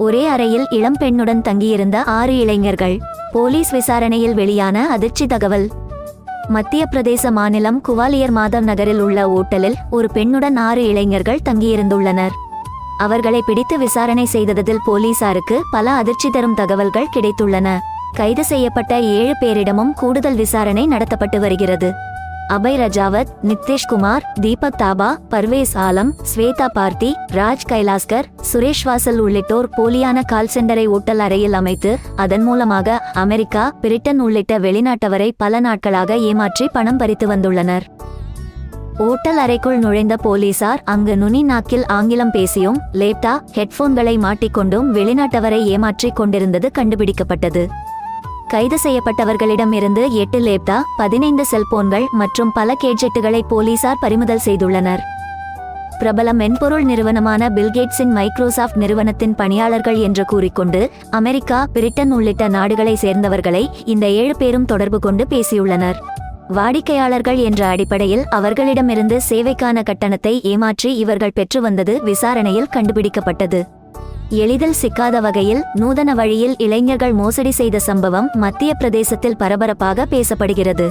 ஒரே அறையில் இளம் பெண்ணுடன் தங்கியிருந்த ஆறு இளைஞர்கள். போலீஸ் விசாரணையில் வெளியான அதிர்ச்சி தகவல். மத்திய பிரதேச மாநிலம் குவாலியர் மாதவ் நகரில் உள்ள ஓட்டலில் ஒரு பெண்ணுடன் ஆறு இளைஞர்கள் தங்கியிருந்துள்ளனர். அவர்களை பிடித்து விசாரணை செய்ததில் போலீசாருக்கு பல அதிர்ச்சி தரும் தகவல்கள் கிடைத்துள்ளன. கைது செய்யப்பட்ட ஏழு பேரிடமும் கூடுதல் விசாரணை நடத்தப்பட்டு வருகிறது. அபய் ரஜாவத் நித்தேஷ்குமார் தீபக் தாபா பர்வேஸ் ஆலம் ஸ்வேதா பார்த்தி ராஜ் கைலாஸ்கர் சுரேஷ் வாசல் உள்ளிட்டோர் போலியான கால் சென்டரை ஓட்டல் அறையில் அமைத்து அதன் மூலமாக அமெரிக்கா பிரிட்டன் உள்ளிட்ட வெளிநாட்டவரை பல நாட்களாக ஏமாற்றி பணம் பறித்து வந்துள்ளனர். ஓட்டல் அறைக்குள் நுழைந்த போலீசார் அங்கு நுனி நாக்கில் ஆங்கிலம் பேசியும் லேப்டா ஹெட்போன்களை மாட்டிக்கொண்டும் வெளிநாட்டவரை ஏமாற்றிக் கொண்டிருந்தது கண்டுபிடிக்கப்பட்டது. கைது செய்யப்பட்டவர்களிடம் இருந்து எட்டு லேப்டா பதினைந்து செல்போன்கள் மற்றும் பல கேட்ஜெட்டுகளை போலீசார் பறிமுதல் செய்துள்ளனர். பிரபல மென்பொருள் நிறுவனமான பில்கேட்ஸின் மைக்ரோசாஃப்ட் நிறுவனத்தின் பணியாளர்கள் என்று கூறிக்கொண்டு அமெரிக்கா பிரிட்டன் உள்ளிட்ட நாடுகளை சேர்ந்தவர்களை இந்த ஏழு பேரும் தொடர்பு கொண்டு பேசியுள்ளனர். வாடிக்கையாளர்கள் என்ற அடிப்படையில் அவர்களிடமிருந்து சேவைக்கான கட்டணத்தை ஏமாற்றி இவர்கள் பெற்று வந்தது விசாரணையில் கண்டுபிடிக்கப்பட்டது. எளிதில் சிக்காத வகையில் நூதன வழியில் இளைஞர்கள் மோசடி செய்த சம்பவம் மத்திய பிரதேசத்தில் பரபரப்பாக பேசப்படுகிறது.